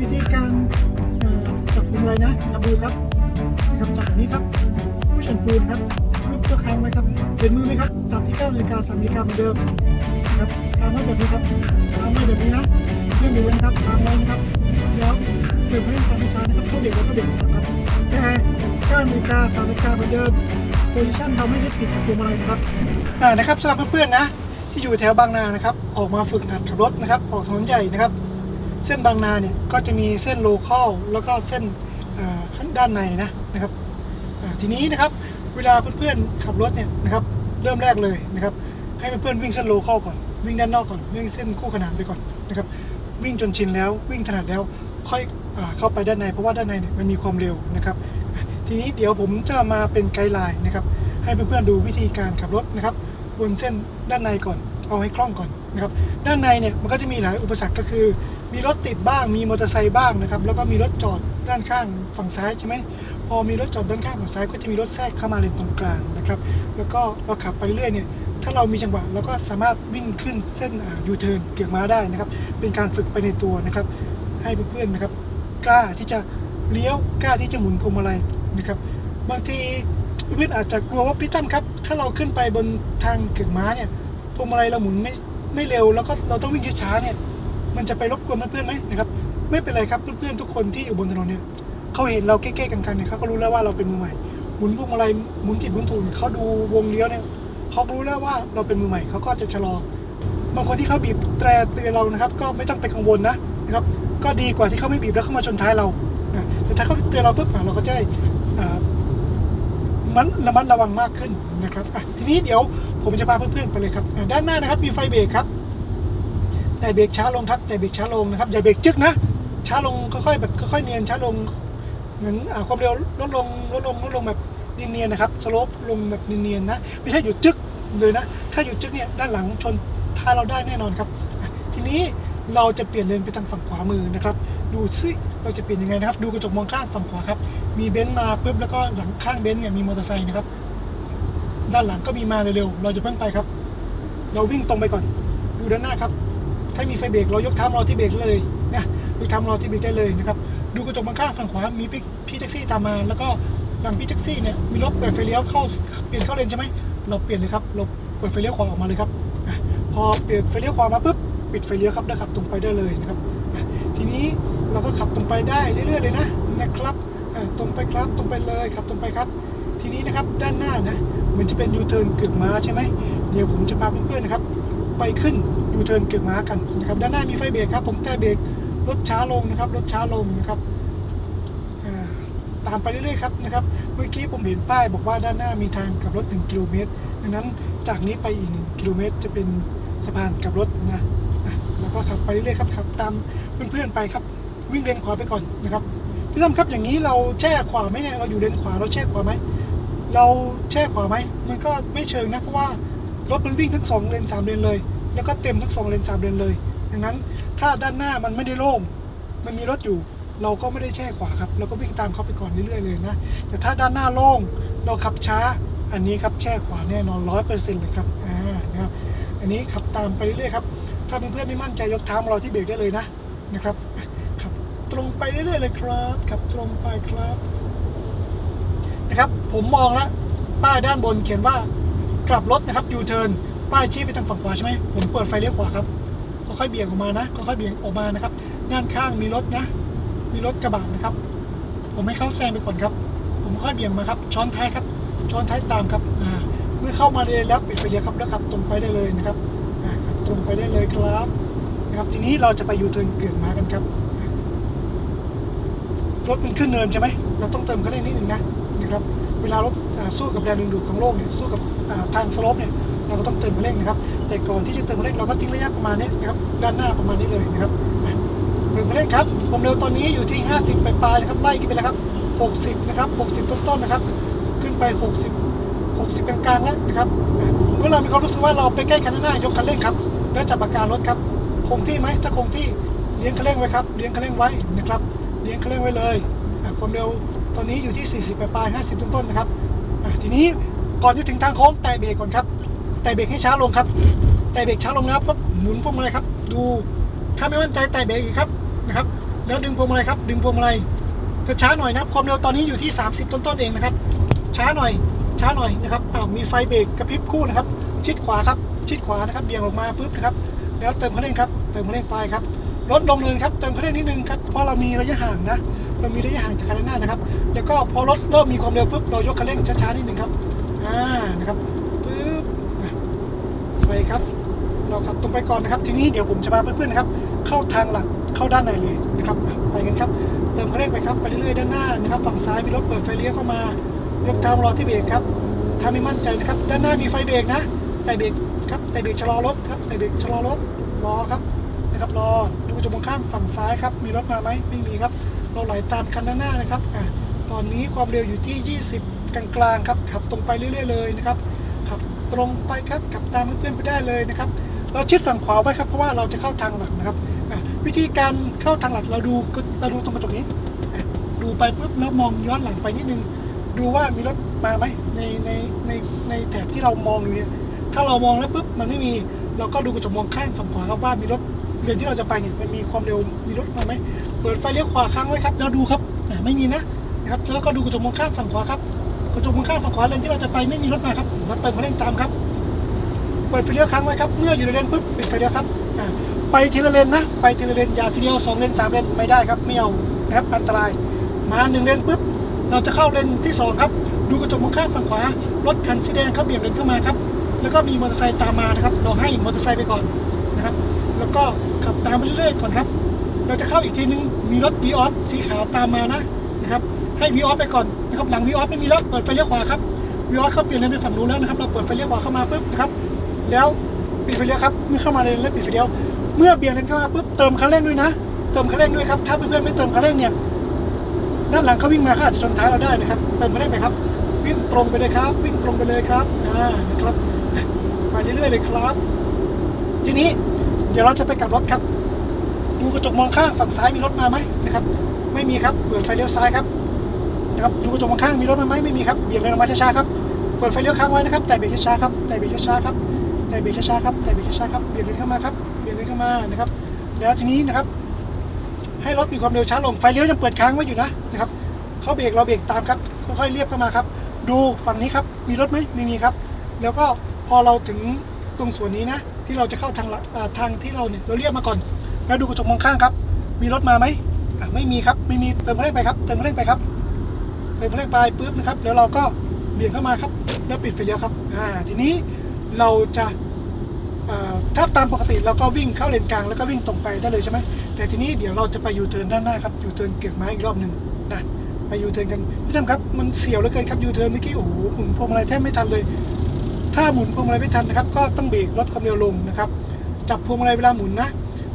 วิธีการจับพวงมาลัยนะจับดูครับนะครับจับแบบนี้ครับผู้ชันปูนครับรูปตัวค้างไว้ครับเห็นมือไหมครับจับที่9นาฬิกา3นาฬิกาเหมือนเดิมครับค้างไว้แบบนี้ครับค้างไว้แบบนี้นะเรื่องหมูนะครับค้างไว้นะครับ แล้วเปิดเพลงตามช้านะครับเข้าเบรกแล้วก็เบรกตามครับแต่9นาฬิกา3นาฬิกาเหมือนเดิมโพซิชันเราไม่ได้ติดกับพวงมาลัยนะครับอ่านะครับสำหรับเพื่อนๆนะ ที่อยู่แถวบางนานะครับ ออกมาฝึกหัดขับรถนะครับ ออกถนนใหญ่นะครับ เส้นบางนาเนี่ยก็จะมีเส้นโลคอลแล้วก็เส้นข้างด้านในนะนะครับทีนี้นะครับเวลาเพื่อนๆขับรถเนี่ยนะครับเริ่มแรกเลยนะครับให้เพื่อนๆวิ่งเส้นโลคอลก่อนวิ่งด้านนอกก่อนวิ่งเส้นคู่ขนานไปก่อนนะครับวิ่งจนชินแล้ววิ่งถนัดแล้วค่อยอเข้าไปด้านในเพราะว่าด้านในเนี่ยมันมีความเร็วนะครับทีนี้เดี๋ยวผมจะมาเป็นไกด์ไลน์นะครับให้เพื่อนๆดูวิธีการขับรถนะครับบนเส้นด้านในก่อนเอาให้คล่องก่อนนะครับด้านในเนี่ยมันก็จะมีหลายอุปสรรคก็คือ มีรถติดบ้างมีมอเตอร์ไซค์บ้างนะครับแล้วก็มีรถจอดด้านข้างฝั่งซ้ายใช่ไหมพอมีรถจอดด้านข้างฝั่งซ้ายก็จะมีรถแทรกเข้ามาเลนตรงกลางนะครับแล้วก็เราขับไปเรื่อยเนี่ยถ้าเรามีจังหวะเราก็สามารถวิ่งขึ้นเส้นยูเทิร์นเกือกม้าได้นะครับ เป็นการฝึกไปในตัวนะครับ ให้เพื่อนๆนะครับ กล้าที่จะเลี้ยวกล้าที่จะหมุนพวงมาลัยนะครับบางทีเพื่อนอาจจะกลัวว่าพี่ตั้มครับ ถ้าเราขึ้นไปบนทางเกือกม้าเนี่ยพวงมาลัยเราหมุนไม่ไม่เร็ว แล้วก็เราต้องวิ่งช้าๆเนี่ย มันจะไปรบกวนเพื่อนๆไหมนะครับไม่เป็นไรครับเพื่อนๆทุกคนที่อยู่บนถนนเนี่ยเขาเห็นเราเก๊ๆกันๆเนี่ยเขาก็รู้แล้วว่าเราเป็นมือใหม่หมุนพวงมาลัยหมุนผิดหมุนถูกเนี่ยเขาดูวงเลี้ยวเนี่ยเขารู้แล้วว่าเราเป็นมือใหม่เขาก็จะชะลอบางคนที่เขาบีบแตรเตือนเรานะครับ ก็ไม่ต้องไปกังวลนะนะครับ ก็ดีกว่าที่เขาไม่บีบแล้วเข้ามาชนท้ายเรานะแต่ถ้าเขาเตือนเราปุ๊บอะเราก็จะได้มันระมัดระวังมากขึ้นนะครับอะทีนี้เดี๋ยวผมจะพาเพื่อนๆไปเลยครับด้านหน้านะครับมีไฟเบรกครับ แต่เบรกช้าลงครับแต่เบรกช้าลงนะครับอย่าเบรกจึกนะ ช้าลงค่อยๆแบบค่อยๆเนียนช้าลงเหมือนความเร็วลดลงลดลงลดลงแบบเนียนๆนะครับสโลปลงแบบเนียนๆนะไม่ใช่หยุดจึกเลยนะ ถ้าหยุดจึกเนี่ยด้านหลังชนท้ายเราได้แน่นอนครับ ทีนี้เราจะเปลี่ยนเลนไปทางฝั่งขวามือนะครับ ดูซิเราจะเปลี่ยนยังไงนะครับดูกระจกมองข้างฝั่งขวาครับมีเบนซ์มาปุ๊บแล้วก็หลังข้างเบนซ์เนี่ยมีมอเตอร์ไซค์นะครับด้านหลังก็มีมาเร็วๆเราจะเพิ่งไปครับ เราวิ่งตรงไปก่อน ดูด้านหน้าครับ ถ้ามีไฟเบรกเรายกเท้ารอที่เบรกเลยนะยกเท้ารอที่เบรกได้เลยนะครับดูกระจกมองข้างฝั่งขวามีพี่พี่แท็กซี่ตามมา แล้วก็หลังพี่แท็กซี่เนี่ยมีรถเปิดไฟเลี้ยวเข้าเปลี่ยนเข้าเลนใช่ไหมเราเปลี่ยนเลยครับเราเปิดไฟเลี้ยวขวาออกมาเลยครับพอเปลี่ยนไฟเลี้ยวขวามาปุ๊บปิดไฟเลี้ยวครับแล้วขับตรงไปได้เลยนะครับทีนี้เราก็ขับตรงไปได้เรื่อยๆเลยนะนะครับตรงไปครับตรงไปเลยขับตรงไปครับ ทีนี้นะครับด้านหน้านะเหมือนจะเป็นยูเทิร์นเกือกม้าใช่ไหมเดี๋ยวผมจะพาเพื่อนๆนะครับ ไปขึ้น ยูเทิร์นเกือกม้ากันนะครับด้านหน้ามีไฟเบรกครับ ผมแตะเบรกรถช้าลงนะครับรถช้าลงนะครับตามไปเรื่อยๆครับนะครับเมื่อกี้ผมเห็นป้ายบอกว่าด้านหน้ามีทางกับรถ 1 กิโลเมตรดังนั้นจากนี้ไปอีก 1 กิโลเมตร จะเป็นสะพานกับรถนะอะแล้วก็ขับไปเรื่อยๆครับขับตามเพื่อนๆไปครับวิ่งเลนขวาไปก่อนนะครับพี่ตั้มครับอย่างนี้เราแช่ขวาไหมเนี่ยเราอยู่เลนขวาเราแช่ขวาไหมเราแช่ขวาไหมมันก็ไม่เชิงนะเพราะว่ารถมันวิ่งทั้งสองเลนสามเลนเลย แล้วก็เต็มทั้งสองเลนสามเลนเลย ดังนั้นถ้าด้านหน้ามันไม่ได้โล่ง มันมีรถอยู่ เราก็ไม่ได้แช่ขวาครับ เราก็วิ่งตามเขาไปก่อนเรื่อยๆเลยนะ แต่ถ้าด้านหน้าโล่ง เราขับช้า อันนี้ครับแช่ขวาแน่นอนร้อยเปอร์เซ็นต์เลยครับ อ่า นะครับ อันนี้ขับตามไปเรื่อยๆครับ ถ้าเพื่อนๆไม่มั่นใจยกเท้ามารอที่เบรกได้เลยนะ นะครับ ขับตรงไปเรื่อยๆเลยครับ ขับตรงไปครับ นะครับ ผมมองแล้วป้ายด้านบนเขียนว่ากลับรถนะครับยูเทิร์น ป้ายชี้ไปทางฝั่งขวาใช่ไหมผมเปิดไฟเลี้ยวขวาครับค่อยๆเบี่ยงออกมานะค่อยๆเบี่ยงออกมานะครับ ด้านข้างมีรถนะ มีรถกระบะนะครับ ผมให้เขาแซงไปก่อนครับ ผมค่อยเบี่ยงมาครับ ช้อนท้ายครับ ช้อนท้ายตามครับอ่าเมื่อเข้ามาเลยแล้วปิดไฟเลี้ยวครับแล้วขับตรงไปได้เลยนะครับอ่าตรงไปได้เลยครับนะครับทีนี้เราจะไปยูเทิร์นเกือกมากันครับ รถมันขึ้นเนินใช่ไหมเราต้องเติมคันเร่งนิดหนึ่งนะนะครับ เวลารถสู้กับแรงดึงดูดของโลกเนี่ยสู้กับทางสโลปเนี่ย เราก็ต้องเติมเร่งนะครับ แต่ก่อนที่จะเติมเร่งเราก็ทิ้งระยะประมาณนี้นะครับด้านหน้าประมาณนี้เลยนะครับเติมเร่งครับความเร็วตอนนี้อยู่ที่ 50 ไปปลายนะครับไล่ขึ้นไปแล้วครับ 60 นะครับ 60 ต้นๆนะครับ ขึ้นไป 60 60 กลางๆแล้วนะครับเมื่อเรามีความรู้สึกว่าเราไปใกล้คันหน้ายกคันเร่งครับ แล้วจับอาการรถครับคงที่ไหมถ้าคงที่เลี้ยงคันเร่งไว้ครับเลี้ยงคันเร่งไว้นะครับเลี้ยงคันเร่งไว้เลยความเร็วตอนนี้อยู่ที่ 40ปลาย 50 ต้นๆนะครับทีนี้ก่อนจะถึงทางโค้งแตะเบรกก่อนครับ แตะเบรกให้ช้าลงครับ แตะเบรกช้าลงนะครับปั๊บหมุนพวงมาลัยครับ ดูถ้าไม่มั่นใจแตะเบรกอีกครับนะครับ แล้วดึงพวงมาลัยครับ ดึงพวงมาลัยจะช้าหน่อยนะครับความเร็วตอนนี้อยู่ที่ 30 ต้นๆเองนะครับ ช้าหน่อย ช้าหน่อยนะครับอ้าวมีไฟเบรกกระพริบคู่นะครับ ชิดขวาครับชิดขวานะครับเบี่ยงออกมาปุ๊บนะครับ แล้วเติมคันเร่งครับ เติมคันเร่งไปครับลดลงเลยครับเติมคันเร่งนิดนึงครับเพราะเรามีระยะห่างนะเรามีระยะห่างจากคันหน้านะครับ แล้วก็พอรถเริ่มมีความเร็วปุ๊บเรายกคันเร่งช้าๆนิดนึงครับอ่านะครับ ไปครับ เราขับตรงไปก่อนนะครับ ทีนี้เดี๋ยวผมจะพาเพื่อนๆนะครับ เข้าทางหลักเข้าด้านในเลยนะครับไปกันครับ เติมคันเร่งไปครับ ไปเรื่อยๆด้านหน้านะครับ ฝั่งซ้ายมีรถเปิดไฟเลี้ยวเข้ามายกเท้ารอที่เบรกครับ ถ้าไม่มั่นใจนะครับ ด้านหน้ามีไฟเบรกนะ แต่เบรกครับ แต่เบรกชะลอรถครับ แต่เบรกชะลอรถ รอครับ นะครับ รอ ดูจมองข้างฝั่งซ้ายครับ มีรถมาไหมไม่มีครับ เราไหลตามคันด้านหน้านะครับ อะ ตอนนี้ความเร็วอยู่ที่ 20 กลางๆครับ ขับตรงไปเรื่อย ๆ เลยนะครับ ตรงไปครับขับตามเพื่อนๆไปได้เลยนะครับ เราชิดฝั่งขวาไว้ครับเพราะว่าเราจะเข้าทางหลักนะครับวิธีการเข้าทางหลักเราดูเราดูตรงกระจกนี้ ดูไปปุ๊บแล้วมองย้อนหลังไปนิดนึง ดูว่ามีรถมาไหมในในในในแถบที่เรามองอยู่เนี่ยถ้าเรามองแล้วปุ๊บมันไม่มีเราก็ดูกระจกมองข้างฝั่งขวาครับว่ามีรถเลนที่เราจะไปเนี่ยมันมีความเร็วมีรถมาไหมเปิดไฟเลี้ยวขวาค้างไว้ครับแล้วดูครับไม่มีนะนะครับแล้วก็ดูกระจกมองข้างฝั่งขวาครับ กระจกมอข้างฝั่งขวาเลนที่เราจะไปไม่มีรถมาครับมาเติมคันเร่งตามครับเปิดไฟเลี้ยวค้างไว้ครับเมื่ออยู่ในเลนปุ๊บปิดไฟเลี้ยวครับไปทีละเลนนะ ไปทีละเลนอย่าทีเดียวสองเลนสามเลนไม่ได้ครับไม่เอานะครับอันตราย มาหนึ่งเลนปุ๊บเราจะเข้าเลนที่สองครับ ดูกระจกมองข้างฝั่งขวารถคันสีแดงเขาเบี่ยงเลนเข้ามาครับแล้วก็มีมอเตอร์ไซค์ตามมานะครับ เราให้มอเตอร์ไซค์ไปก่อนนะครับ แล้วก็ขับตามไปเรื่อยๆก่อนครับ เราจะเข้าอีกทีนึงมีรถวีออสสีขาวตามมานะนะครับ ให้วีออสไปก่อน นะครับหลังวีออสไม่มีแล้วเปิดไฟเลี้ยวขวาครับวีออสเขาเปลี่ยนเลนไปฝั่งนู้นแล้วนะครับเราเปิดไฟเลี้ยวขวาเข้ามาปุ๊บนะครับแล้วปิดไฟเลี้ยวครับเมื่อเข้ามาในเลนแล้วปิดไฟเลี้ยวเมื่อเบี่ยงเลนเข้ามาปุ๊บเติมคันเร่งด้วยนะ เติมคันเร่งด้วยครับถ้าเพื่อนๆไม่เติมคันเร่งเนี่ยด้านหลังเขาวิ่งมาเขาอาจจะชนท้ายเราได้นะครับ เติมคันเร่งไปครับ วิ่งตรงไปเลยครับ วิ่งตรงไปเลยครับอ่านะครับไปเรื่อยๆเลยครับ ทีนี้เดี๋ยวเราจะไปกลับรถครับ ดูกระจกมองข้างฝั่งซ้ายมีรถมาไหมนะครับ ไม่มีครับเปิดไฟเลี้ยวซ้ายครับ นะครับดูกระจกมองข้างมีรถมาไหมไม่มีครับเบี่ยงเลยออกมาช้าๆครับเปิดไฟเลี้ยวค้างไว้นะครับแต่เบรกช้าๆครับแต่เบรกช้าๆครับแต่เบรกช้าๆครับแต่เบรกช้าๆครับเบี่ยงเลนเข้ามาครับเบี่ยงเลนเข้ามานะครับ แล้วทีนี้นะครับ ให้รถมีความเร็วช้าลงไฟเลี้ยวยังเปิดค้างไว้อยู่นะนะครับเขาเบรกเราเบรกตามครับค่อยๆเรียบเข้ามาครับ ดูฝั่งนี้ครับมีรถไหมไม่มีครับ แล้วก็พอเราถึงตรงส่วนนี้นะ ที่เราจะเข้าทางหลักทางที่เราเนี่ยเราเรียบมาก่อน แล้วดูกระจกมองข้างครับ มีรถมาไหมไม่มีครับไม่มีเติมคันเร่งไปครับ เติมคันเร่งไปครับ เติมคันเร่งไปปุ๊บนะครับแล้วเราก็เบี่ยงเข้ามาครับ แล้วปิดไฟเลี้ยวครับอ่าทีนี้เราจะถ้าตามปกติเราก็วิ่งเข้าเลนกลางแล้วก็วิ่งตรงไปได้เลยใช่ไหมแต่ทีนี้เดี๋ยวเราจะไปยูเทิร์นด้านหน้าครับยูเทิร์นเกียกไม้อีกรอบหนึ่งนะไปยูเทิร์นกันพี่ทำครับมันเสียวเหลือเกินครับยูเทิร์นเมื่อกี้โอ้โหหมุนพวงมาลัยแทบไม่ทันเลย ถ้าหมุนพวงมาลัยไม่ทันนะครับก็ต้องเบรกลดความเร็วลงนะครับจับพวงมาลัยเวลาหมุนนะ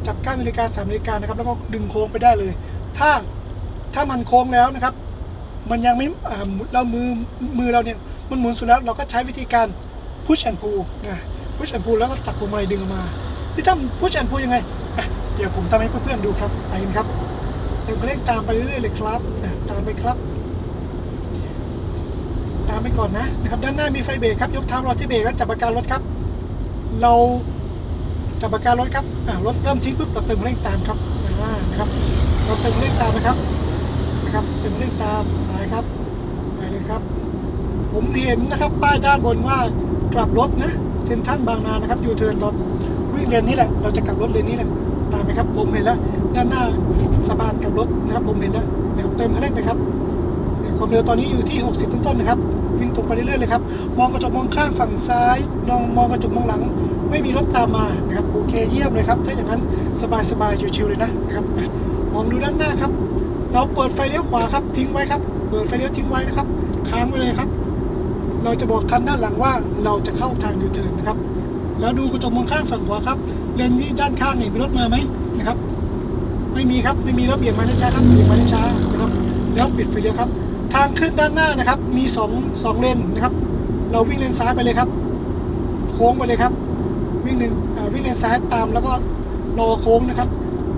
จับ9นาฬิกา3นาฬิกานะครับแล้วก็ดึงโค้งไปได้เลย ถ้าถ้ามันโค้งแล้วนะครับ มันยังไม่เรามือมือเราเนี่ยมันหมุนสุดแล้วเราก็ใช้วิธีการ push and pull นะ push and pull แล้วก็จับพวงมาลัยดึงออกมาพี่ทำ push and pull ยังไงเดี๋ยวผมทำให้เพื่อนๆดูครับไปกันครับเติมคันเร่งตามไปเรื่อยๆเลยครับตามไปครับ ตามไปก่อนนะนะครับ ด้านหน้ามีไฟเบรกครับยกเท้ารอที่เบรกแล้วจับอาการรถครับ เราจับอาการรถครับรถเริ่มทิ้งปุ๊บเราเติมเร่งตามครับนะครับเราเติมเร่งตามนะครับ นะครับเติมคันเรื่องตามไปครับไปเลยครับ ผมเห็นนะครับป้ายด้านบนว่ากลับรถนะเซ็นทรัลบางนานะครับยูเทิร์นรถวิ่งเลนนี้แหละเราจะกลับรถเลนนี้แหละตามไปครับ ผมเห็นแล้ว ด้านหน้าสะพานกลับรถนะครับ ผมเห็นแล้วเดี๋ยวเติมคันเร่งไปครับความเร็วตอนนี้อยู่ที่ 60 ต้นๆนะครับวิ่งตรงไปเรื่อยๆเลยครับมองกระจกมองข้างฝั่งซ้ายลองมองกระจกมองหลัง ไม่มีรถตามมานะครับโอเคเยี่ยมเลยครับถ้าอย่างนั้นสบายๆชิวๆเลยนะนะครับมองดูด้านหน้าครับ เราเปิดไฟเลี้ยวขวาครับ ทิ้งไว้ครับ เปิดไฟเลี้ยวทิ้งไว้นะครับ ค้างไว้เลยครับ เราจะบอกคันด้านหลังว่าเราจะเข้าทางยูเทิร์นนะครับ แล้วดูกระจกมองข้างฝั่งขวาครับ เลนที่ด้านข้างนี่มีรถมาไหมนะครับ ไม่มีครับ ไม่มีแล้วเบี่ยงมาช้าๆครับ เบี่ยงมาช้าๆนะครับ แล้วปิดไฟเลี้ยวครับ ทางขึ้นด้านหน้านะครับ มีสองสองเลนนะครับ เราวิ่งเลนซ้ายไปเลยครับ โค้งไปเลยครับ วิ่งเลนอ่าวิ่งเลนซ้ายตามแล้วก็รอโค้งนะครับ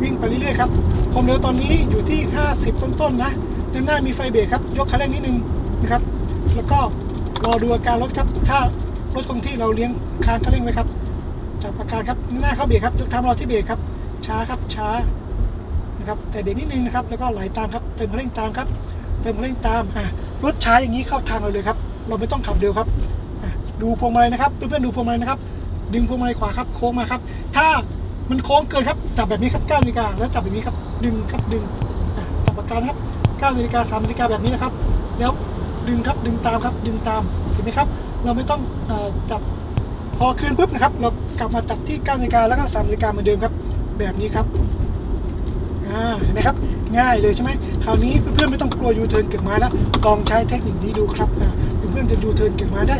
วิ่งไปเรื่อยๆครับ ความเร็วตอนนี้อยู่ที่ 50 ต้นๆนะด้านหน้ามีไฟเบรกครับ ยกคันเร่งนิดนึงนะครับ แล้วก็รอดูอาการรถครับ ถ้ารถคงที่เราเลี้ยงค้างคันเร่งไว้ครับจับอาการครับหน้าเข้าเบรกครับยกเท้ารอที่เบรกครับ ช้าครับช้านะครับ แต่เบรกนิดนึงนะครับแล้วก็ไหลตามครับเติมคันเร่งตามครับ เติมคันเร่งตามอะรถช้าอย่างนี้เข้าทางเราเลยครับ เราไม่ต้องขับเร็วครับอะดูพวงมาลัยนะครับเพื่อนๆดูพวงมาลัยนะครับ ดึงพวงมาลัยขวาครับโค้งมาครับ ถ้ามันโค้งเกินครับจับแบบนี้ครับ9นาฬิกาแล้วจับแบบนี้ครับ ดึงครับดึงจับปากกาครับ9นาฬิกา3นาฬิกาแบบนี้นะครับ แล้วดึงครับดึงตามครับดึงตามเห็นไหมครับ เราไม่ต้องอจับพอคืนปุ๊บนะครับ เรากลับมาจับที่9นาฬิกาแล้วก็3นาฬิกาเหมือนเดิมครับ แบบนี้ครับเห็นไหมครับง่ายเลยใช่ไหมคราวนี้เพื่อนๆไม่ต้องกลัวยูเทิร์นเกือกม้แล้วลองใช้เทคนิคนี้ดูครับเพื่อนๆจะยูเทิร์นเกือกม้ได้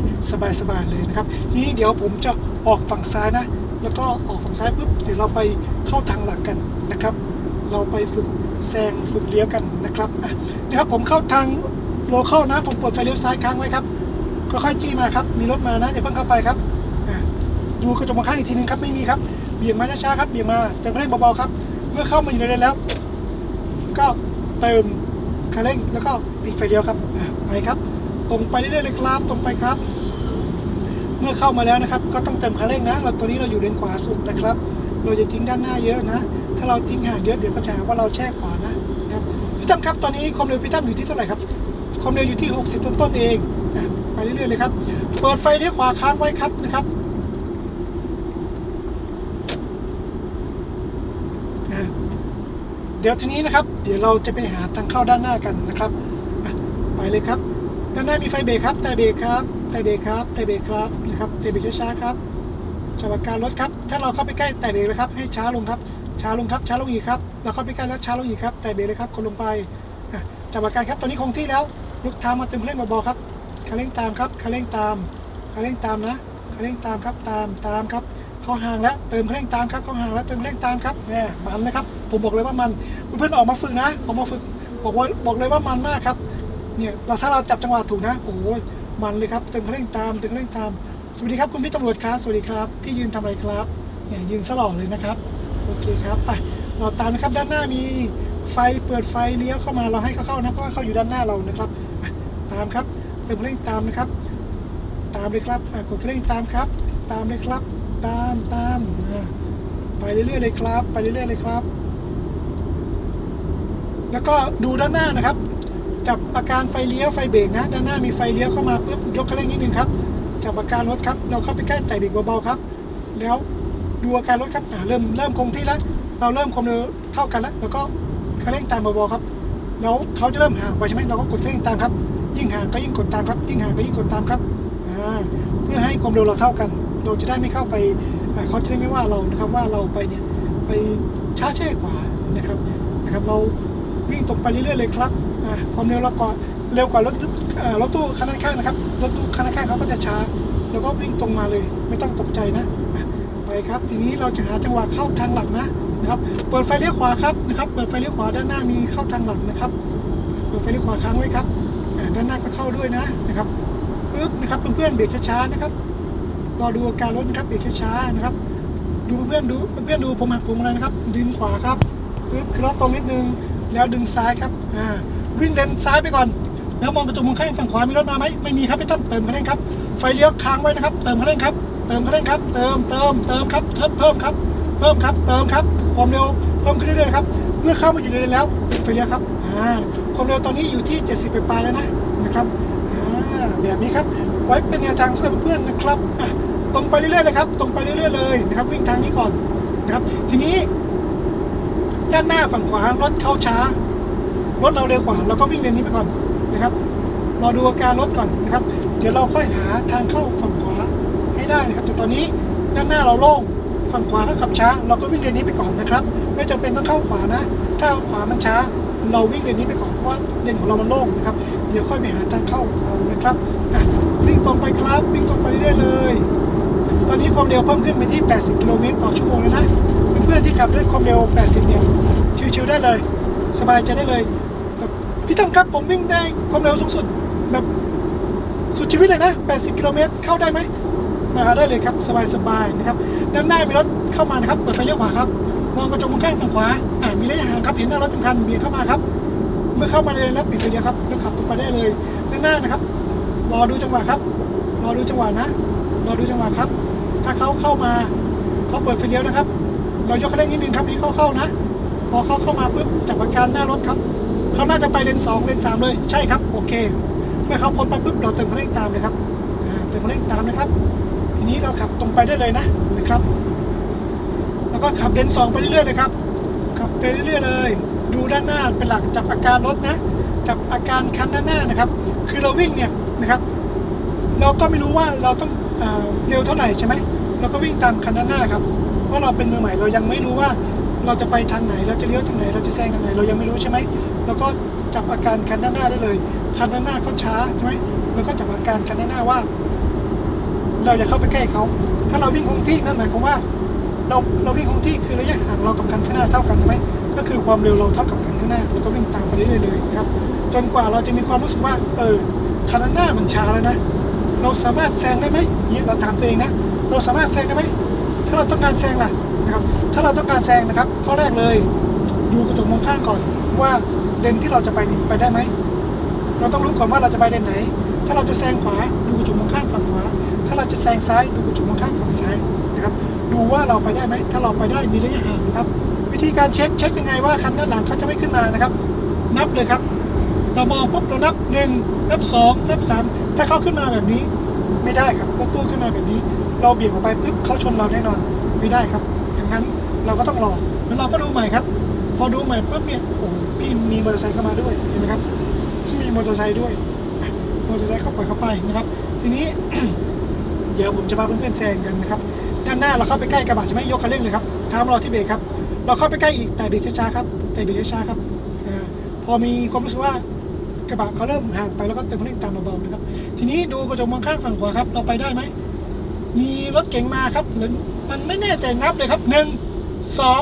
สบายๆเลยนะครับ ทีนี้เดี๋ยวผมจะออกฝั่งซ้ายนะ แล้วก็ออกฝั่งซ้ายปุ๊บเดี๋ยวเราไปเข้าทางหลักกันนะครับ เราไปฝึกแซงฝึกเลี้ยวกันนะครับอะนะครับผมเข้าทางโลเข้านะ ผมเปิดไฟเลี้ยวซ้ายค้างไว้ครับค่อยๆจี้มาครับ มีรถมานะอย่าเพิ่งเข้าไปครับดูกระจกมองข้างอีกทีนึงครับไม่มีครับเบี่ยงมาช้าๆครับเบี่ยงมาเติมคันเร่งเบาๆครับ เมื่อเข้ามาอยู่ในเลนแล้ว ก็เติมคันเร่งแล้วก็ปิดไฟเลี้ยวครับไปครับ ตรงไปเรื่อยๆเลยครับ ตรงไปครับ เมื่อเข้ามาแล้วนะครับ ก็ต้องเติมคันเร่งนะเราตัวนี้เราอยู่เลนขวาสุดนะครับ เราจะทิ้งด้านหน้าเยอะนะ ถ้าเราทิ้งห่างเยอะเดี๋ยวก็จะหาว่าเราแช่ขวานะนะครับพี่ตั้มครับตอนนี้ความเร็วพี่ตั้มอยู่ที่เท่าไหร่ครับความเร็วอยู่ที่ 60 ต้นๆเองอะไปเรื่อยๆเลยครับ เปิดไฟเลี้ยวขวาค้างไว้ครับนะครับเดี๋ยวทีนี้นะครับ เดี๋ยวเราจะไปหาทางเข้าด้านหน้ากันนะครับไปเลยครับ ด้านหน้ามีไฟเบรกครับแต่เบรกครับแต่เบรกครับแต่เบรกครับนะครับแต่เบรกช้าๆครับจับอาการรถครับ ถ้าเราเข้าไปใกล้แต่เบรกเลยครับ ให้ช้าลงครับ ช้าลงครับช้าลงอีกครับเราเข้าไปใกล้แล้วช้าลงอีกครับแต่เบรกเลยครับคนลงไปจับอาการครับตอนนี้คงที่แล้วยกเท้ามาเต็มคันเร่งเบาๆครับคันเร่งตามครับคันเร่งตามคันเร่งตามนะคันเร่งตามครับตามตามครับเขาห่างแล้วเติมคันเร่งตามครับเขาห่างแล้วเติมคันเร่งตามครับเนี่ยมันนะครับผมบอกเลยว่ามันเพื่อนๆออกมาฝึกนะออกมาฝึกบอกว่าบอกเลยว่ามันมากครับเนี่ยเราถ้าเราจับจังหวะถูกนะโอ้ยมันเลยครับเติมคันเร่งตามเติมคันเร่งตามสวัสดีครับคุณพี่ตำรวจครับสวัสดีครับพี่ยืนทำอะไรครับเนี่ยยืนสลอเลยนะครับ เคครับไปเราตามนะครับด้านหน้ามีไฟเปิดไฟเลี้ยวเข้ามาเราให้เขาเข้านะเพราะว่าเขาอยู่ด้านหน้าเรานะครับตามครับเติมคันเร่งตามนะครับ ตามเลยครับกดเร่งตามครับ ตามเลยครับ ตามตามไปเรื่อยๆเลยครับ ไปเรื่อยๆเลยครับ แล้วก็ดูด้านหน้านะครับ จับอาการไฟเลี้ยวไฟเบรกนะ ด้านหน้ามีไฟเลี้ยวเข้ามาปุ๊บยกคันเร่งนิดนึงครับจับอาการรถครับ เราเข้าไปใกล้แต่เบรกเบาๆครับ แล้ว ดูอาการรถครับอ่าเริ่มเริ่มคงที่แล้ว เราเริ่มความเร็วเท่ากันแล้ว แล้วก็คันเร่งตามเบาๆครับ แล้วเขาจะเริ่มห่างไปใช่ไหมเราก็กดคันเร่งตามครับ ยิ่งห่างก็ยิ่งกดตามครับ ยิ่งห่างก็ยิ่งกดตามครับอ่าเพื่อให้ความเร็วเราเท่ากัน เราจะได้ไม่เข้าไปเขาจะได้ไม่ว่าเรานะครับว่าเราไปเนี่ยไปช้าแช่ขวานะครับนะครับ เราวิ่งตรงไปเรื่อยๆเลยครับความเร็วเราก็เร็วกว่ารถรถตู้คันานข้างนะครับรถตู้คันานข้างเขาก็จะช้า แล้วก็วิ่งตรงมาเลย ไม่ต้องตกใจนะ ไปครับ ทีนี้เราจะหาจังหวะเข้าทางหลักนะนะครับ เปิดไฟเลี้ยวขวาครับนะครับ เปิดไฟเลี้ยวขวาด้านหน้ามีเข้าทางหลักนะครับ เปิดไฟเลี้ยวขวาค้างไว้ครับด้านหน้าก็เข้าด้วยนะนะครับปึ๊บนะครับเพื่อนๆเบรกช้าๆนะครับรอดูอาการรถนะครับเบรกช้าๆนะครับ ดูเพื่อนๆดูเพื่อนๆดูผมหักผมอะไรนะครับดึงขวาครับปึ๊บคือล็อกตรงนิดนึงแล้วดึงซ้ายครับอ่าวิ่งเลนซ้ายไปก่อน แล้วมองกระจกมองข้างฝั่งขวามีรถมาไหมไม่มีครับไม่ต้องเติมคันเร่งครับไฟเลี้ยวค้างไว้นะครับ เติมคันเร่งครับ เติมคันเร่งครับ เติมเติมเติมครับเพิ่มเพิ่มครับ เพิ่มครับ เติมครับความเร็วเพิ่มขึ้นเรื่อยๆครับ เมื่อเข้ามาอยู่ในเลนแล้วปิดไฟเลี้ยวครับอ่าความเร็วตอนนี้อยู่ที่ 70ไปปลายแล้วนะนะครับอ่าแบบนี้ครับ ไว้เป็นแนวทางสำหรับเพื่อนๆนะครับอะตรงไปเรื่อยๆเลยครับ ตรงไปเรื่อยๆเลยนะครับ วิ่งทางนี้ก่อนนะครับ ทีนี้ ด้านหน้าฝั่งขวารถเข้าช้ารถเราเร็วกว่าเราก็วิ่งเลนนี้ไปก่อนนะครับรอดูอาการรถก่อนนะครับ เดี๋ยวเราค่อยหาทางเข้าฝั่งขวา ให้ได้นะครับแต่ตอนนี้ด้านหน้าเราโล่งฝั่งขวาเขาขับช้า เราก็วิ่งเลนนี้ไปก่อนนะครับ ไม่จำเป็นต้องเข้าขวานะ ถ้าขวามันช้า เราวิ่งเลนนี้ไปก่อนเพราะว่าเลนของเรามันโล่งนะครับเดี๋ยวค่อยไปหาทางเข้าเอานะครับอะวิ่งตรงไปครับวิ่งตรงไปเรื่อยเลย ตอนนี้ความเร็วเพิ่มขึ้นไปที่ 80 กิโลเมตรต่อชั่วโมงแล้วนะเพื่อนๆที่ขับด้วยความเร็ว 80 เนี่ยชิวๆได้เลย สบายใจได้เลยพี่ตั้มครับผมวิ่งได้ความเร็วสูงสุดแบบสุดชีวิตเลยนะ 80 กิโลเมตรเข้าได้ไหม มาได้เลยครับสบายๆนะครับด้านหน้ามีรถเข้ามานะครับเปิดไฟเลี้ยวขวาครับมองกระจกมองข้างฝั่งขวาอ่ามีระยะห่างครับเห็นหน้ารถสำคัญเบียดเข้ามาครับ เมื่อเข้ามาในเลนแล้วปิดไฟเลี้ยวครับแล้วขับตรงไปได้เลยด้านหน้านะครับรอดูจังหวะครับรอดูจังหวะนะรอดูจังหวะครับ ถ้าเขาเข้ามาเขาเปิดไฟเลี้ยวนะครับ เรายกคันเร่งนิดนึงครับให้เขาเข้านะ พอเขาเข้ามาปุ๊บจับอาการหน้ารถครับเขาน่าจะไปเลนสองเลนสามเลยใช่ครับโอเค เมื่อเขาพ้นไปปุ๊บเราเติมคันเร่งตามเลยครับเติมคันเร่งตามนะครับ ทีนี้เราขับตรงไปได้เลยนะนะครับ แล้วก็ขับเลนสองไปเรื่อยๆเลยครับ ขับไปเรื่อยๆเลย ดูด้านหน้าเป็นหลักจับอาการรถนะจับอาการคันด้านหน้านะครับ คือเราวิ่งเนี่ยนะครับ เราก็ไม่รู้ว่าเราต้องอ่าเร็วเท่าไหร่ใช่ไหมเราก็วิ่งตามคันด้านหน้าครับเพราะเราเป็นมือใหม่เรายังไม่รู้ว่าเราจะไปทางไหนเราจะเลี้ยวทางไหน เราจะแซงทางไหนเรายังไม่รู้ใช่ไหมเราก็จับอาการคันด้านหน้าได้เลย คันด้านหน้าเขาช้าใช่ไหมเราก็จับอาการคันด้านหน้าว่า เราจะเข้าไปใกล้เขา ถ้าเราวิ่งคงที่นั่นหมายความว่า เราเราวิ่งคงที่คือระยะห่างเรากับคันข้างหน้าเท่ากันใช่ไหมก็คือความเร็วเราเท่ากับคันข้างหน้าเราก็วิ่งตามไปเรื่อยๆเลยนะครับ จนกว่าเราจะมีความรู้สึกว่า เออคันหน้ามันช้าแล้วนะ เราสามารถแซงได้ไหมเนี่ยเราถามตัวเองนะ เราสามารถแซงได้ไหมถ้าเราต้องการแซงล่ะนะครับ ถ้าเราต้องการแซงนะครับ ข้อแรกเลย ดูกระจกมองข้างก่อนว่าเลนที่เราจะไปนี่ไปได้ไหม เราต้องรู้ก่อนว่าเราจะไปเลนไหน ถ้าเราจะแซงขวาดูกระจกมองข้างฝั่งขวา ถ้าเราจะแซงซ้ายดูกระจกมองข้างฝั่งซ้ายนะครับดูว่าเราไปได้ไหมถ้าเราไปได้มีระยะห่างนะครับ วิธีการเช็คเช็คยังไงว่าคันด้านหลังเขาจะไม่ขึ้นมานะครับ นับเลยครับ เรามองปุ๊บเรานับหนึ่งนับสองนับสามถ้าเขาขึ้นมาแบบนี้ไม่ได้ครับรถตู้ขึ้นมาแบบนี้ เราเบี่ยงออกไปปุ๊บเขาชนเราแน่นอนไม่ได้ครับดังนั้นเราก็ต้องรอแล้วเราก็ดูใหม่ครับพอดูใหม่ปุ๊บเนี่ยโอ้พี่มีมอเตอร์ไซค์เข้ามาด้วยเห็นไหมครับมีมอเตอร์ไซค์ด้วยมอเตอร์ไซค์เข้าไปเข้าไปนะครับ ทีนี้ เดี๋ยวผมจะพาเพื่อนๆแซงกันนะครับ ด้านหน้าเราเข้าไปใกล้กระบะใช่ไหมยกคันเร่งเลยครับท้ามรอที่เบรกครับ เราเข้าไปใกล้อีกแต่เบรกช้าๆครับ แต่เบรกช้าๆครับพอมีความรู้สึกว่ากระบะเขาเริ่มห่างไปแล้วก็เติมคันเร่งตามเบาๆนะครับ ทีนี้ดูกระจกมองข้างฝั่งขวาครับ เราไปได้ไหม มีรถเก๋งมาครับหรือมันไม่แน่ใจนับเลยครับหนึ่งสอง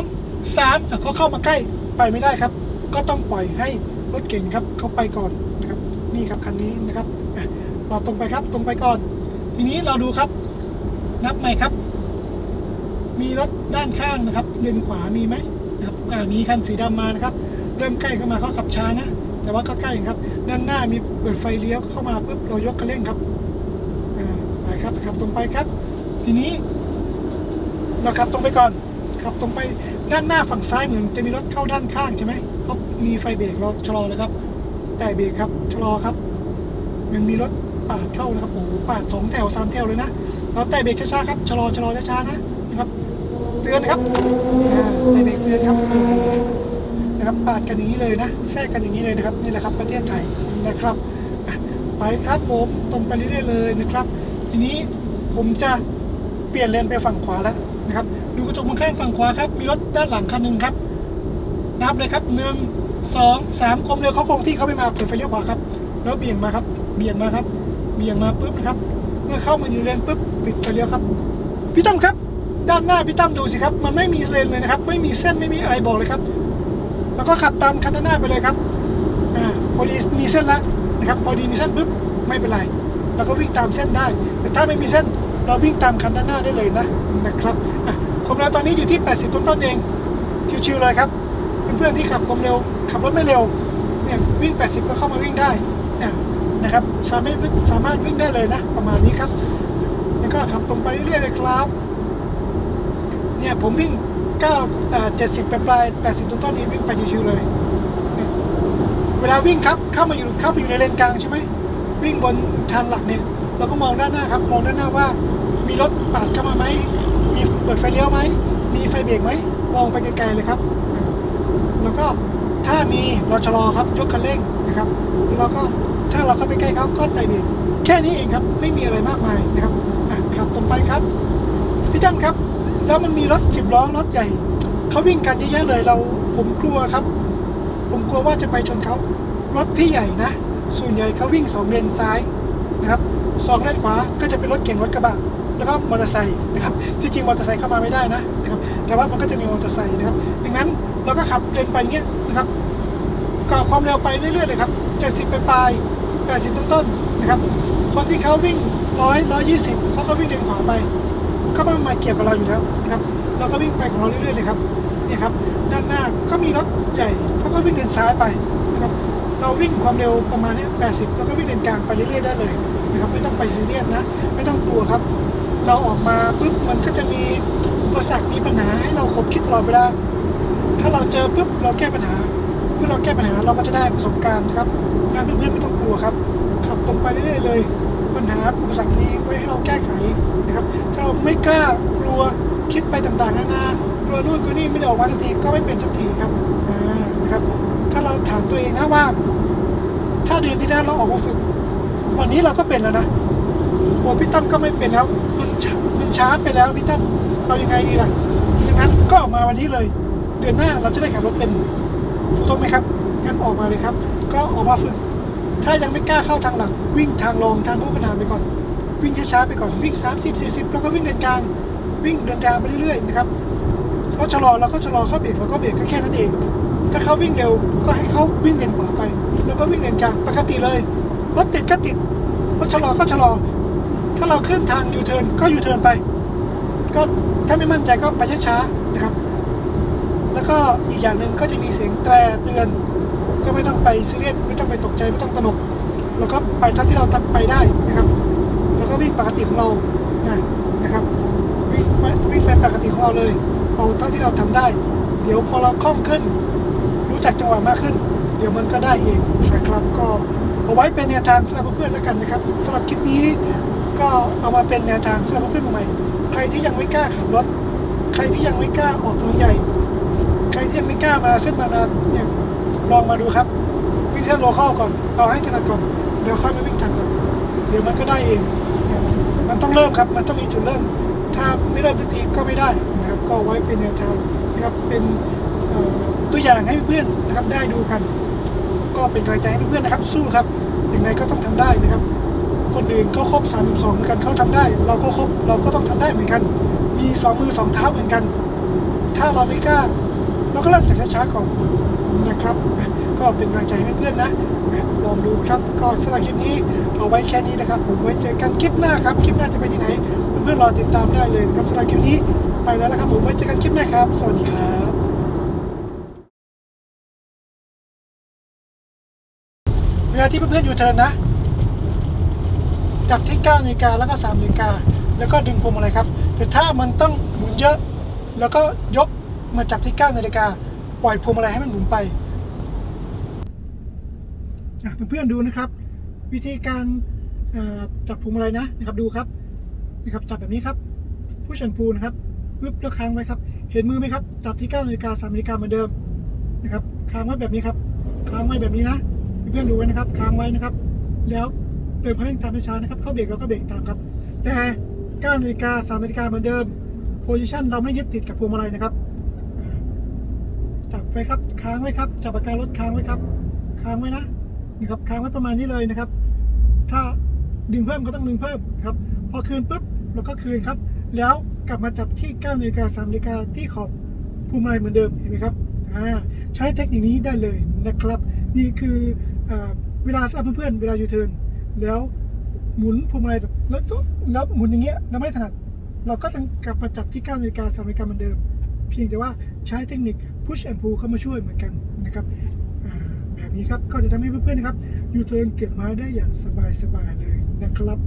สามเขาเข้ามาใกล้ไปไม่ได้ครับ ก็ต้องปล่อยให้รถเก๋งครับเขาไปก่อนนะครับ นี่ครับคันนี้นะครับเราตรงไปครับตรงไปก่อน ทีนี้เราดูครับ นับใหม่ครับ มีรถด้านข้างนะครับ เลนขวามีไหมนะครับอ่ามีคันสีดำมานะครับ เริ่มใกล้เข้ามาเขาขับช้านะ แต่ว่าก็ใกล้ครับ ด้านหน้ามีเปิดไฟเลี้ยวเข้ามาปุ๊บเรายกคันเร่งครับอ่าไปครับขับตรงไปครับ ทีนี้ เราขับตรงไปก่อนขับตรงไปด้านหน้าฝั่งซ้ายเหมือนจะมีรถเข้าด้านข้างใช่ไหมเขามีไฟเบรกเราชะลอเลยครับ แต่เบรกครับชะลอครับ มันมีรถ ปาดเข้านะครับโอ้โหปาดสองแถวสามแถวเลยนะเราแต่เบรกช้าๆครับชะลอชะลอช้าๆนะนะครับเตือนนะครับแต่เบรกเตือนครับนะครับปาดกันอย่างนี้เลยนะแทรกกันอย่างนี้เลยนะครับนี่แหละครับประเทศไทยนะครับไปครับผมตรงไปเรื่อยๆเลยนะครับ ทีนี้ผมจะเปลี่ยนเลนไปฝั่งขวาแล้วนะครับ ดูกระจกมองข้างฝั่งขวาครับ มีรถด้านหลังคันหนึ่งครับ นับเลยครับหนึ่งสองสามคมเร็วเขาคงที่เขาไม่มาเปิดไฟเลี้ยวขวาครับ แล้วเบี่ยงมาครับ เบี่ยงมาครับ เบี่ยงมาปุ๊บนะครับ เมื่อเข้ามาอยู่เลนปุ๊บปิดไฟเลี้ยวครับพี่ตั้มครับ ด้านหน้าพี่ตั้มดูสิครับ มันไม่มีเลนเลยนะครับ ไม่มีเส้นไม่มีอะไรบอกเลยครับ แล้วก็ขับตามคันหน้าไปเลยครับอ่าพอดีมีเส้นแล้วนะครับ พอดีมีเส้นปุ๊บไม่เป็นไรเราก็วิ่งตามเส้นได้ แต่ถ้าไม่มีเส้นเราวิ่งตามคันด้านหน้าได้เลยนะนะครับอะความเร็วตอนนี้อยู่ที่ 80 ต้นๆเอง ชิวๆเลยครับ เพื่อนๆที่ขับความเร็ว ขับรถไม่เร็วเนี่ยวิ่ง 80 ก็เข้ามาวิ่งได้ นะครับสามารถสามารถวิ่งได้เลยนะ ประมาณนี้ครับ แล้วก็ขับตรงไปเรื่อยๆเลยครับ เนี่ยผมวิ่ง9อ่า70ไปปลายๆ80ต้นๆนี้วิ่งไปชิวๆเลย เวลาวิ่งครับเข้ามาอยู่เข้าไปอยู่ในเลนกลางใช่ไหมวิ่งบนทางหลักเนี่ยเราก็มองด้านหน้าครับ มองด้านหน้าว่า มีรถปาดเข้ามาไหมมีเปิดไฟเลี้ยวไหมมีไฟเบรกไหมมองไปไกลๆเลยครับ แล้วก็ถ้ามีเราชะลอครับยกคันเร่งนะครับ แล้วก็ ถ้าเราเข้าไปใกล้เขาก็ไต่เบรกแค่นี้เองครับ ไม่มีอะไรมากมายนะครับขับตรงไปครับพี่จ้ำครับ แล้วมันมีรถสิบล้อรถใหญ่เขาวิ่งกันเยอะแยะเลยเราผมกลัวครับ ผมกลัวว่าจะไปชนเขารถพี่ใหญ่นะ ส่วนใหญ่เขาวิ่งสองเลนซ้ายนะครับสองเลนขวาก็จะเป็นรถเก๋งรถกระบะแล้วก็มอเตอร์ไซค์นะครับที่จริงมอเตอร์ไซค์เข้ามาไม่ได้นะนะครับแต่ว่ามันก็จะมีมอเตอร์ไซค์นะครับ ดังนั้นเราก็ขับเลนไปเงี้ยนะครับก่อความเร็วไปเรื่อยๆเลยครับ70ไปปลาย 80 ต้นๆนะครับ คนที่เขาวิ่งร้อยร้อยยี่สิบเขาก็วิ่งเลนขวาไป ก็ไม่มาเกี่ยวกับเราอยู่แล้วนะครับเราก็วิ่งไปของเราเรื่อยๆเลยครับนี่ครับ ด้านหน้าก็มีรถใหญ่เขาก็วิ่งเลนซ้ายไปนะครับเราวิ่งความเร็วประมาณนี้80 แล้วก็วิ่งเลนกลางไปเรื่อยๆได้เลยนะครับไม่ต้องไปซีเรียสนะ ไม่ต้องกลัวครับ เราออกมาปุ๊บมันก็จะมีอุปสรรคมีปัญหาให้เราขบคิดตลอดเวลาถ้าเราเจอปุ๊บเราแก้ปัญหา มื่อเราแก้ปัญหาเราก็จะได้ประสบการณ์นะครับงานเพื่อนๆไม่ต้องกลัวครับขับตรงไปเรื่อยๆเลย ปัญหาอุปสรรคนี้ไว้ให้เราแก้ไขนะครับ ถ้าเราไม่กล้ากลัวคิดไปต่างๆนานากลัวนู่นกลัวนี่ไม่ได้ออกมาสักทีก็ไม่เป็นสักทีครับอ่านะครับ ถ้าเราถามตัวเองนะว่า ถ้าเดือนที่แล้วเราออกมาฝึก วันนี้เราก็เป็นแล้วนะโอ้พี่ตั้มก็ไม่เป็นแล้วมันช้ามันช้าไปแล้วพี่ตั้มเรายังไงดีล่ะดังนั้นก็ออกมาวันนี้เลย เดือนหน้าเราจะได้ขับรถเป็น ถูกต้องไหมครับงั้นออกมาเลยครับ ก็ออกมาฝึก ถ้ายังไม่กล้าเข้าทางหลัก วิ่งทางลงทางผู้ขนานไปก่อน วิ่งช้าๆไปก่อนวิ่ง 30 40 แล้วก็วิ่งเลนกลาง วิ่งเดินกลางไปเรื่อยๆนะครับเขาชะลอเราก็ชะลอเขาเบรกเราก็เบรกก็แค่นั้นเอง ถ้าเขาวิ่งเร็วก็ให้เขาวิ่งเลนขวาไป แล้วก็วิ่งเลนกลางปกติเลยรถติดก็ติดรถชะลอก็ชะลอ ถ้าเราขึ้นทางยูเทิร์นก็ยูเทิร์นไป ก็ถ้าไม่มั่นใจก็ไปช้าๆนะครับ แล้วก็อีกอย่างหนึ่งก็จะมีเสียงแตรเตือน ก็ไม่ต้องไปซีเรียสไม่ต้องไปตกใจไม่ต้องตระหนกเราก็ไปเท่าที่เราทำไปได้นะครับ แล้วก็วิ่งปกติของเรานะนะครับวิ่งไปวิ่งไปปกติของเราเลย เอาเท่าที่เราทำได้ เดี๋ยวพอเราคล่องขึ้น รู้จักจังหวะมากขึ้น เดี๋ยวมันก็ได้เองนะครับก็เอาไว้เป็นแนวทางสำหรับเพื่อนๆแล้วกันนะครับสำหรับคลิปนี้ก็เอามาเป็นแนวทางสำหรับเพื่อนใหม่ ใครที่ยังไม่กล้าขับรถ ใครที่ยังไม่กล้าออกถนนใหญ่ ยังไม่กล้ามาเส้นบางนาเนี่ยลองมาดูครับ วิ่งเส้นโลคอลก่อนเอาให้ถนัดก่อนเดี๋ยวค่อยมาวิ่งทางหลักเดี๋ยวมันก็ได้เอง มันต้องเริ่มครับ มันต้องมีจุดเริ่ม ถ้าไม่เริ่มสักทีก็ไม่ได้นะครับ ก็ไว้เป็นแนวทางนะครับ เป็นตัวอย่างให้เพื่อนนะครับได้ดูกัน ก็เป็นกำลังใจให้เพื่อนนะครับ สู้ครับ ยังไงก็ต้องทำได้นะครับ คนอื่นเขาครบ32เหมือนกันเขาทำได้ เราก็ครบ เราก็ต้องทำได้เหมือนกัน มีสองมือสองเท้าเหมือนกัน ถ้าเราไม่กล้า เราก็เริ่มจากช้าๆก่อนนะครับ ก็เป็นกำลังใจให้เพื่อนๆนะลองดูครับก็สำหรับคลิปนี้เอาไว้แค่นี้นะครับ ผมไว้เจอกันคลิปหน้าครับ คลิปหน้าจะไปที่ไหน เพื่อนๆรอติดตามได้เลยครับสำหรับคลิปนี้ไปแล้วนะครับ ผมไว้เจอกันคลิปหน้าครับ สวัสดีครับเวลาที่เพื่อนๆอยู่เทินนะ จากที่9นาฬิกาแล้วก็3นาฬิกาแล้วก็ดึงพวงมาลัยครับ แต่ถ้ามันต้องหมุนเยอะ แล้วก็ยก มาจากที่9นาฬิกา ปล่อยพวงมาลัยให้มันหมุนไปเพื่อนๆดูนะครับ วิธีการจับพวงมาลัยนะนะครับดูครับนะครับจับแบบนี้ครับผู้ชันพูนะครับปึ๊บแล้วค้างไว้ครับ เห็นมือไหมครับ จับที่9นาฬิกา3นาฬิกาเหมือนเดิมนะครับค้างไว้แบบนี้ครับค้างไว้แบบนี้นะเพื่อนๆดูไว้นะครับค้างไว้นะครับ แล้วเติมคังตามช้าๆนะครับ เข้าเบรกเราก็เบรกตามครับ แต่9นาฬิกา3นาฬิกาเหมือนเดิมโพซิชันเราไม่ยึดติดกับพวงมาลัยนะครับ จับไว้ครับ ค้างไว้ครับ จับปากการถค้างไว้ครับ ค้างไว้นะนะครับค้างไว้ประมาณนี้เลยนะครับ ถ้าดึงเพิ่มก็ต้องดึงเพิ่มครับ พอคืนปุ๊บเราก็คืนครับ แล้วกลับมาจับที่9นาฬิกา3นาฬิกาที่ขอบพวงมาลัยเหมือนเดิมเห็นไหมครับใช้เทคนิคนี้ได้เลยนะครับ นี่คืออเวลาสำหรับเพื่อนๆเวลายูเทิร์นแล้วหมุนพวงมาลัยแบบแล้วต้องแล้วหมุนอย่างเงี้ยแล้วไม่ถนัด เราก็ต้องกลับมาจับที่9นาฬิกา3นาฬิกาเหมือนเดิม เพียงแต่ว่าใช้เทคนิค push and pull เข้ามาช่วยเหมือนกันนะครับแบบนี้ครับก็จะทำให้เพื่อนๆนะครับยูเทิร์นเก็บมาได้อย่างสบายๆเลยนะครับ